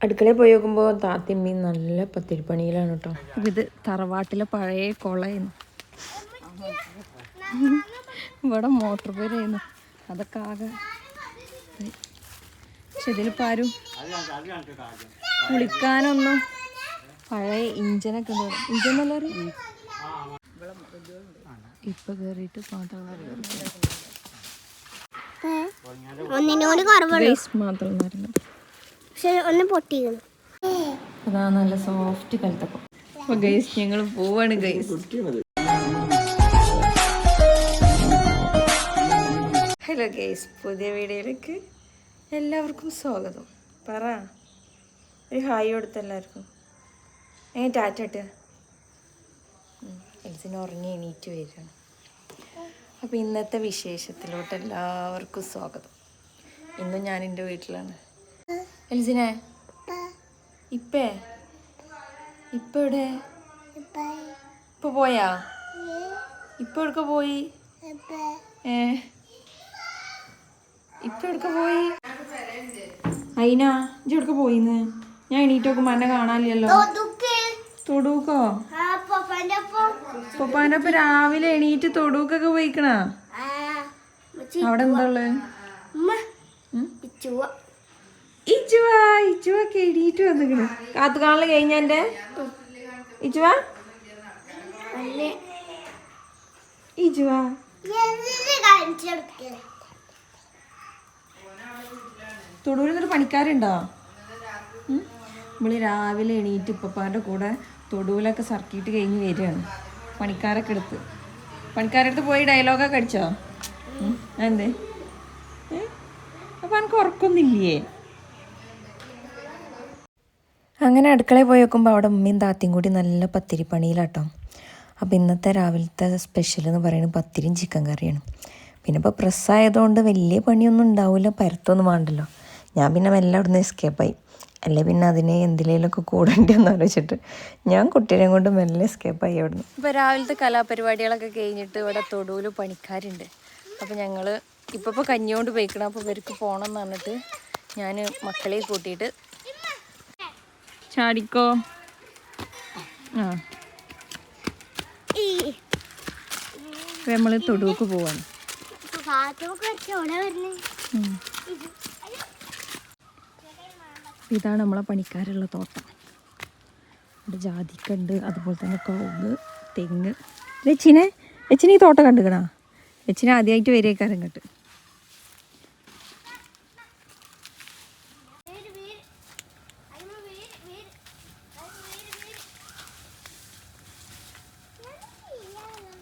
അടുക്കളയിൽ പോയി നോക്കുമ്പോൾ താത്തിമ്മി നല്ല പത്തിരിപ്പണിയിലാണ് കേട്ടോ ഇത് തറവാട്ടിലെ പഴയ കുളയായിരുന്നു ഇവിടെ മോട്ടോർ പേരായിരുന്നു അതൊക്കെ ആകെ. പക്ഷെ ഇതിലിപ്പോൾ ആരും കുളിക്കാനൊന്നും പഴയ ഇഞ്ചനൊക്കെ ഉണ്ട് പറയും? ഇപ്പൊ കേറിയിട്ട് മാത്രം മാത്രം പക്ഷെ ഒന്ന് പൊട്ടിയിരുന്നു അതാ നല്ല സോഫ്റ്റ് കലത്തപ്പം. അപ്പൊ ഗൈസ് ഞങ്ങൾ പോവാണ് ഗൈസ് ഹലോ ഗൈസ് പുതിയ വീഡിയോയിലേക്ക് എല്ലാവർക്കും സ്വാഗതം. പറ. ഒരു ഹായ് കൊടുത്ത എല്ലാവർക്കും. ഏ ടാറ്റ ഇട്ട്. എൽസിന് ഉറങ്ങി എണീറ്റ് വരികയാണ്. അപ്പോൾ ഇന്നത്തെ വിശേഷത്തിലോട്ട് എല്ലാവർക്കും സ്വാഗതം. ഇന്നും ഞാൻ എന്റെ വീട്ടിലാണ്. എൽസിനെ? ഇപ്പേ. ഇപ്പ? എവിടെ? ഇപ്പൊ. പോയാ? ഇപ്പൊ എവിടക്ക പോയി? ഏ? ഇപ്പൊ എവിടക്ക പോയി? അയിനാ ഇജ് എവിടക്ക പോയിന്ന്? ഞാൻ എണീറ്റ് മന്നെ കാണാനില്ലല്ലോ. തൊടൂക്കോ. പപ്പാന്റെ ഒപ്പം. രാവിലെ എണീറ്റ് തൊടൂക്കൊക്കെ പോയിക്കണ? അവിടെ എന്താ ഉള്ളത് ഇച്ചുവാ ഇച്ചുവാ എണീറ്റ് വന്നിക്കണ്. കാത്തു കാണൽ കഴിഞ്ഞ എന്റെ? ഇച്ചുവാ ഇച്ചുവാ തൊടൂരിൽ ഒരു പണിക്കാരുണ്ടോ? നമ്മൾ ഇവൾ രാവിലെ എണീറ്റ് ഇപ്പപ്പാന്റെ കൂടെ തൊടുവിലൊക്കെ സർക്കിട്ട് കഴിഞ്ഞ് വരികയാണ്. പണിക്കാരൊക്കെ എടുത്ത്. പണിക്കാരടുത്ത് പോയി ഡയലോഗൊക്കെ അടിച്ചോ? എന്തേ? അപ്പൊ എനിക്ക് ഉറക്കൊന്നില്ലേ അങ്ങനെ അടുക്കളയിൽ പോയി നോക്കുമ്പോൾ അവിടെ ഉമ്മയും താത്തയും കൂടി നല്ല പത്തിരി പണിയിലാട്ടോ അപ്പോൾ ഇന്നത്തെ രാവിലത്തെ സ്പെഷ്യൽ എന്ന് പറയുന്നത് പത്തിരിയും ചിക്കൻ കറിയാണ്. പിന്നെ ഇപ്പോൾ പ്രസ്സായതുകൊണ്ട് വലിയ പണിയൊന്നും ഉണ്ടാവില്ല പരത്തൊന്നും വേണ്ടല്ലോ. ഞാൻ പിന്നെ മെല്ലെ അവിടുന്ന് എസ്കേപ്പായി അല്ലെ പിന്നെ അതിനെ എന്തിലേലൊക്കെ കൂടേണ്ടി എന്ന് ആലോചിച്ചിട്ട് ഞാൻ കുട്ടീനെ കൊണ്ട് മെല്ലെ എസ്കേപ്പായി അവിടുന്ന്. ഇപ്പോൾ രാവിലത്തെ കലാപരിപാടികളൊക്കെ കഴിഞ്ഞിട്ട് ഇവിടെ തൊടുവിൽ പണിക്കാരുണ്ട്. അപ്പോൾ ഞങ്ങൾ ഇപ്പോൾ ഇപ്പോൾ കഞ്ഞിയോണ്ട് പോയിക്കണം. അപ്പോൾ ഇവർക്ക് പോകണം എന്ന് പറഞ്ഞിട്ട് ഞാൻ മക്കളെ കൂട്ടിയിട്ട് ചാടിക്കോ. ആ. നമ്മൾ തൊടുവക്ക് പോവാണ്. ഇതാണ് നമ്മളെ പണിക്കാരുള്ള തോട്ടം. ഇവിടെ ജാതിക്കുണ്ട് അതുപോലെ തന്നെ കവുങ്ങ് തെങ്ങ്. ലച്ചിനെ ലച്ചിനെ ഈ തോട്ടം കണ്ടുക്കണാ? ലച്ചിനെ ആദ്യമായിട്ട് വരേക്കാരം ഇങ്ങോട്ട്.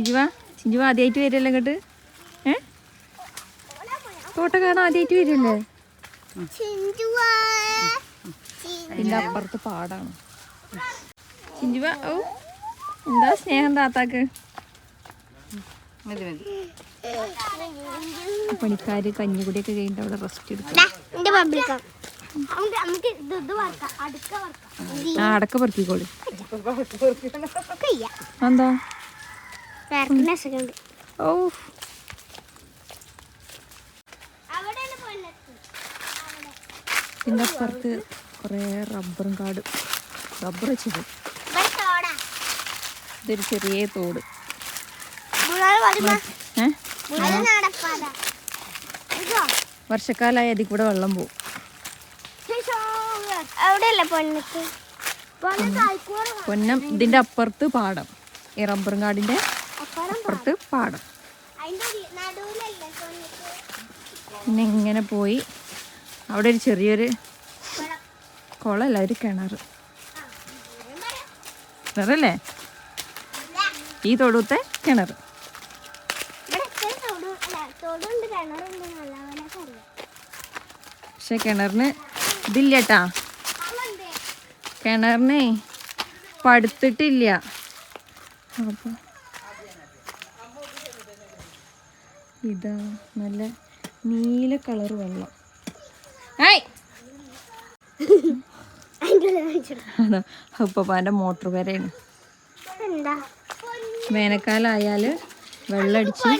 ചിഞ്ചുവ ചിഞ്ചുവാ ആദ്യമായിട്ട് വരില്ലേ ഇങ്ങോട്ട്? ഏ? തോട്ടം കാണാൻ ആദ്യമായിട്ട് വരില്ലേ? ഇതിന്റെ അപ്പുറത്ത് പാടാണ്. ചിഞ്ചുവ ഓ എന്താ സ്നേഹം താത്താക്ക്? പണിക്കാര് കഞ്ഞിക്കുടിയൊക്കെ കഴിഞ്ഞിട്ട് അവിടെ റെസ്റ്റ് എടുക്കും. അടുക്ക വറക്കാം. ആ അടക്ക പെറുക്കിക്കോളി. എന്താ ഓ ഇതിന്റെ അപ്പുറത്ത് കുറേ റബ്ബറും കാട്. റബ്ബർ വെച്ചത് ഇതൊരു ചെറിയ തോട്. വർഷക്കാലായി വർഷക്കാലമായ അതിൽ കൂടെ വെള്ളം പോകും പൊന്ന പൊന്നം ഇതിന്റെ അപ്പുറത്ത് പാടം. ഈ റബ്ബറും കാടിന്റെ അപ്പുറം അപ്പുറത്ത് പാടം. പിന്നെ ഇങ്ങനെ പോയി. അവിടെ ഒരു ചെറിയൊരു കുളമല്ല ഒരു കിണർ കിണറല്ലേ? ഈ തൊടുത്തെ കിണർ പക്ഷെ കിണറിന് ഇതില്ല കേട്ടാ കിണറിനെ പടുത്തിട്ടില്ല. അപ്പോൾ ഇതാ നല്ല നീല കളർ വെള്ളം. ആയി ഉപ്പാന്റെ മോട്ടർ വരെയാണ്. വേനൽക്കാലായാൽ വെള്ളടിച്ച്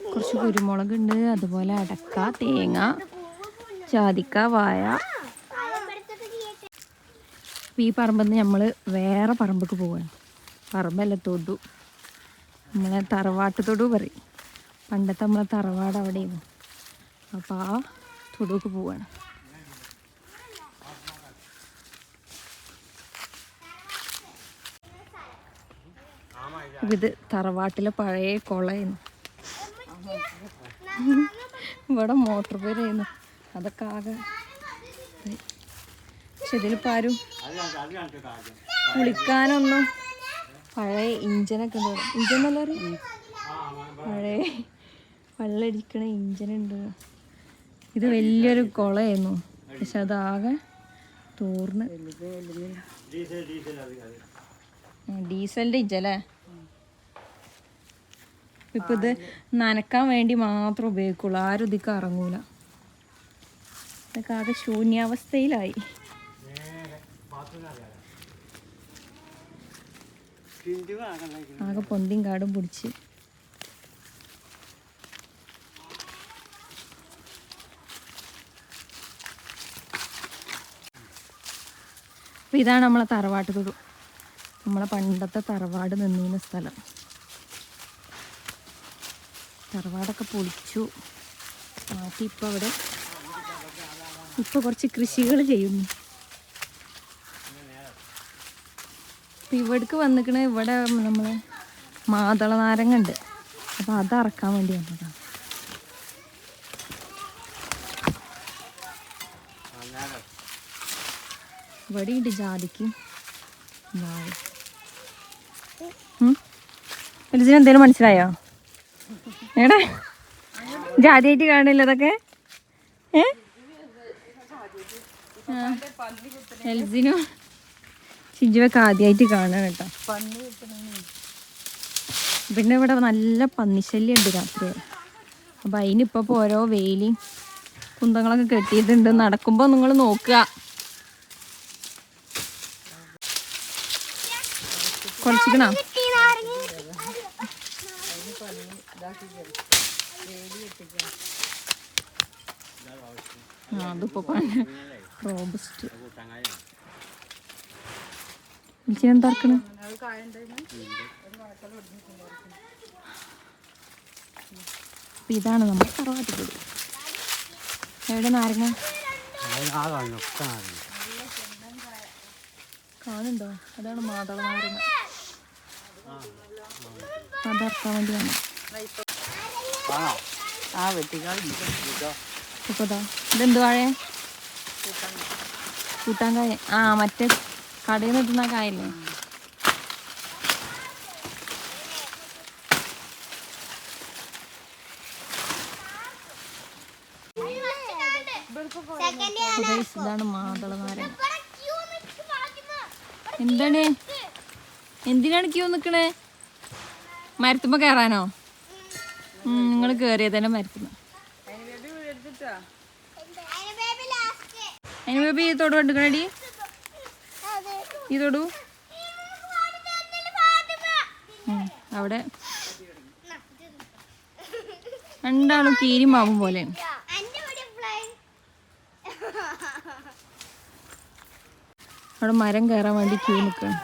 കുറച്ച് കുരുമുളക് ഉണ്ട് അതുപോലെ അടക്ക തേങ്ങ. ജാതിക്ക വായ. അപ്പൊ ഈ പറമ്പിൽ നിന്ന് നമ്മൾ വേറെ പറമ്പക്ക് പോവാണ്. പറമ്പല്ല തൊടു. നമ്മളെ തറവാട്ട് തൊടു പറയും. പണ്ടത്തെ നമ്മളെ തറവാട് അവിടെയായിരുന്നു. അപ്പോൾ ആ തൊടുക്ക് പോവാണ്. അപ്പൊ ഇത് തറവാട്ടിലെ പഴയ കുളയായിരുന്നു ഇവിടെ മോട്ടോർ പേരായിരുന്നു അതൊക്കെ ആകെ. പക്ഷെ ഇതിലിപ്പോൾ ആരും കുളിക്കാനൊന്നും പഴയ ഇഞ്ചനൊക്കെ ഉണ്ട് ഇഞ്ചൻ എന്നല്ല പഴയ വെള്ളടിക്കണ ഇഞ്ചനുണ്ട്. ഇത് വലിയൊരു കുളമായിരുന്നു. പക്ഷെ അതാകെ തോർന്ന്. ഡീസലിന്റെ ഇഞ്ചല്ലേ? ഇപ്പൊ ഇത് നനക്കാൻ വേണ്ടി മാത്രം ഉപയോഗിക്കുള്ളൂ. ആരും ഇതിക്ക് ഇറങ്ങൂല. ഇതൊക്കെ ആകെ ശൂന്യാവസ്ഥയിലായി. ആകെ പൊന്തിയും കാടും പിടിച്ച്. അപ്പം ഇതാണ് നമ്മളെ തറവാട്ട് തൊടു. നമ്മളെ പണ്ടത്തെ തറവാട് നിന്നിരുന്ന സ്ഥലം. തറവാടൊക്കെ പൊളിച്ചു. മാറ്റി ഇപ്പം അവിടെ ഇപ്പോൾ കുറച്ച് കൃഷികൾ ചെയ്യുന്നു. ഇപ്പം ഇവിടേക്ക് വന്നിക്കണ ഇവിടെ നമ്മളെ മാതള നാരങ്ങ ഉണ്ട് അപ്പോൾ അത് അറക്കാൻ വേണ്ടി വന്നതാണ്. ഇവിടെ ഉണ്ട് ജാതിക്കും എലിജിന് എന്തേലും മനസ്സിലായോ? ഏടാ ജാതിയായിട്ട് കാണില്ല അതൊക്കെ? ഏ? എൽസിനും? ഷിജുവൊക്കെ ആദ്യമായിട്ട് കാണാൻ കേട്ടോ. പിന്നെ ഇവിടെ നല്ല പന്നിശല്യം ഉണ്ട് രാത്രി. അപ്പൊ അതിനിപ്പോൾ ഇപ്പൊ ഓരോ വെയിലും കുന്തങ്ങളൊക്കെ കെട്ടിയിട്ടുണ്ട്. നടക്കുമ്പോൾ നിങ്ങൾ നോക്കുക. കുറച്ചിക്കണോ ആ അതിപ്പോ റോബസ്റ്റ്. എന്താ ഇതാണ് നമ്മൾ തറവാട്ട് കൂടി എവിടെ നാരങ്ങ? കാണുണ്ടോ അതാണ് മാതള നാരങ്ങ. അതർക്കാൻ വേണ്ടി വന്നു ആ വെട്ടിക്കാളി ഇപ്പൊ ഇതാ. ഇതെന്ത് വാഴ? കൂട്ടാൻ കായ ആ മറ്റേ കടയിൽ നിന്ന് കിട്ടുന്ന കായല്ലേ? ഇതാണ് മാതള എന്താണ്? എന്തിനാണ് ക്യൂ നിക്കണേ? മരത്തുമ്പോ കയറാനോ നിങ്ങൾ കേറിയത് തന്നെ മരത്തുമ്പോ ബേബി ഈ തൊടു എടുക്കണടി ഈ തൊടു. അവിടെ. രണ്ടാളും കീരി മാവും പോലെയാണ് അവിടെ മരം കയറാൻ വേണ്ടി ക്യൂ നിൽക്കണം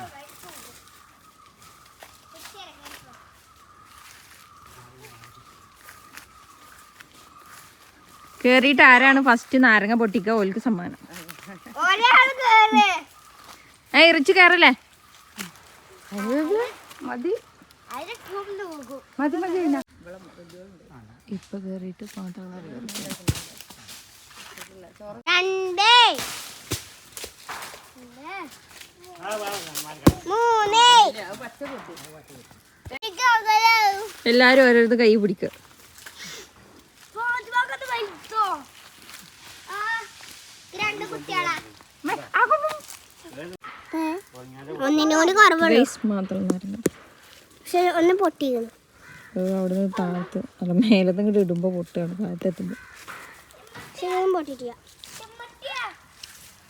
കേറിയിട്ട് ആരാണ് ഫസ്റ്റ് നാരങ്ങ പൊട്ടിക്കുക? ഓൽക്ക് സമ്മാനം. ഏ ഇറച്ചി കയറല്ലേ മതി. മതി മതി ഇപ്പൊ കേറിയിട്ട് പാട്ടാള രണ്ട്. മൂന്ന്. എല്ലാരും ഓരോരുത്തർ കൈ പിടിക്കുക ഒന്നിനോട് കുറവുള്ളൂ. നാരങ്ങ പക്ഷെ ഒന്ന് പൊട്ടിയിരുന്നു അവിടെ നിന്ന് താഴത്ത് അല്ല മേലത്ത് ഇങ്ങോട്ട് ഇടുമ്പോ പൊട്ടുകയാണ് താഴത്ത് എത്തുമ്പോ. പക്ഷെ ഒന്നും പൊട്ടിട്ടില്ല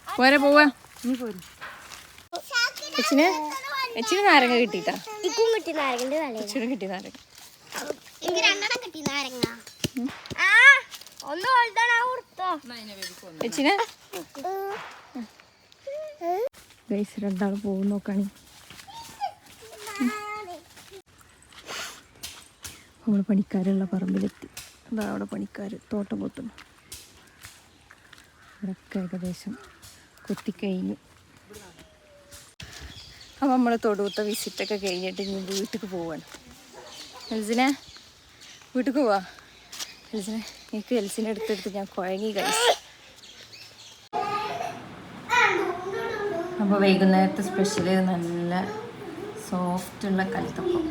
പോരെ പോവാ. നീ പോരും. എച്ചിന് എച്ചിന് നാരങ്ങ കിട്ടിട്ടാ കിട്ടി തലയിൽ. എച്ചിന് കിട്ടി നാരങ്ങ. നാരങ്ങ. ഒന്ന് വെച്ചിനെ ഗൈസ് രണ്ടാൾ പോകും നോക്കണി. നമ്മൾ പണിക്കാരുള്ള പറമ്പിലെത്തി. അതാ അവിടെ പണിക്കാർ തോട്ടം കൊത്തുന്നു ഇവിടെയൊക്കെ ഏകദേശം കൊത്തിക്കഴിഞ്ഞു. അപ്പം നമ്മൾ തൊടുത്ത വിസിറ്റൊക്കെ കഴിഞ്ഞിട്ട് ഇനി വീട്ടിലേക്ക് പോവാണ്. എൽസിനെ വീട്ടിൽ പോവാ? എൽസിനെ എനിക്ക് എൽസിനെ എടുത്തെടുത്ത് ഞാൻ കുഴങ്ങി കഴിച്ചു അപ്പോൾ വൈകുന്നേരത്തെ സ്പെഷ്യൽ നല്ല സോഫ്റ്റ് ഉള്ള കലത്തപ്പം.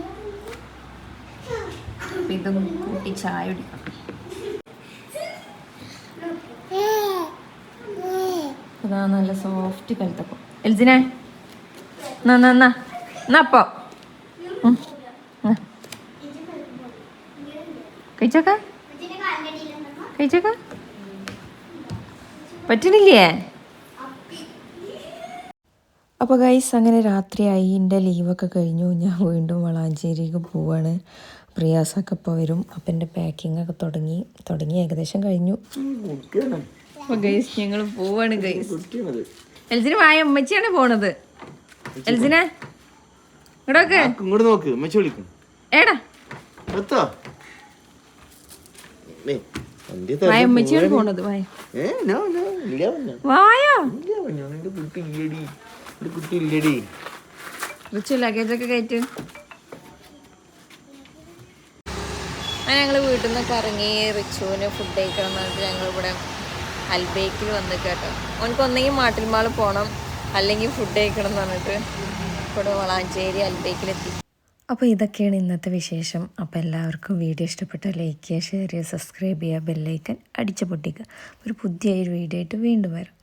അപ്പം ഇതും കൂട്ടി ചായ കുടിക്കാം. അതാ നല്ല സോഫ്റ്റ് കലത്തപ്പം. എൽജിനെ എന്നാ എന്നാ എന്നാ എന്നാ അപ്പോ ഉം. എന്നാ. കഴിച്ചോക്ക? കഴിച്ചോക്ക? പറ്റണില്ലേ? അപ്പോൾ ഗൈസ് അങ്ങനെ രാത്രിയായി. എന്റെ ലീവൊക്കെ കഴിഞ്ഞു. ഞാൻ വീണ്ടും വളാഞ്ചേരിക്ക് പോവാണ്. പ്രിയാസൊക്കെ ഇപ്പോൾ വരും. അപ്പം എന്റെ പാക്കിംഗ് ഒക്കെ തുടങ്ങി. തുടങ്ങി ഏകദേശം കഴിഞ്ഞു. അപ്പോൾ ഗൈസ് ഞങ്ങൾ പോവാണ് ഗൈസ് എൽസിന് വായ അമ്മച്ചിയാണ് പോണത്. എൽസിനെ ഇങ്ങോട്ടൊക്കെ. ഇങ്ങോട്ട് നോക്ക്. അമ്മച്ചി വിളിക്കും. ഏടാ എത്താ? വായ. അമ്മച്ചിയാണ് പോണത് വായ. വായോ? കുട്ടി എന്റെ കുട്ടി ഇല്ലടി റിച്ചു ലഗേജൊക്കെ കയറ്റ്. അങ്ങനെ ഞങ്ങൾ വീട്ടിൽ നിന്നൊക്കെ ഇറങ്ങി റിച്ചുവിന് ഫുഡ് കഴിക്കണം എന്ന് പറഞ്ഞിട്ട് ഞങ്ങൾ ഇവിടെ അൽബേക്കിൽ വന്ന് കേട്ടോ ഓനക്ക് ഒന്നെങ്കിൽ മാട്ടിൽ മാൾ പോകണം അല്ലെങ്കിൽ ഫുഡ് കഴിക്കണം എന്ന് പറഞ്ഞിട്ട് ഇവിടെ വളാഞ്ചേരി അൽബേക്കിലെത്തി. അപ്പോൾ ഇതൊക്കെയാണ് ഇന്നത്തെ വിശേഷം. അപ്പോൾ എല്ലാവർക്കും വീഡിയോ ഇഷ്ടപ്പെട്ട ലൈക്ക് ചെയ്യുക ഷെയർ ചെയ്യുക സബ്സ്ക്രൈബ് ചെയ്യുക ബെല്ലൈക്കൻ അടിച്ചു പൊട്ടിക്കുക. ഒരു പുതിയൊരു വീഡിയോ ആയിട്ട് വീണ്ടും വരാം.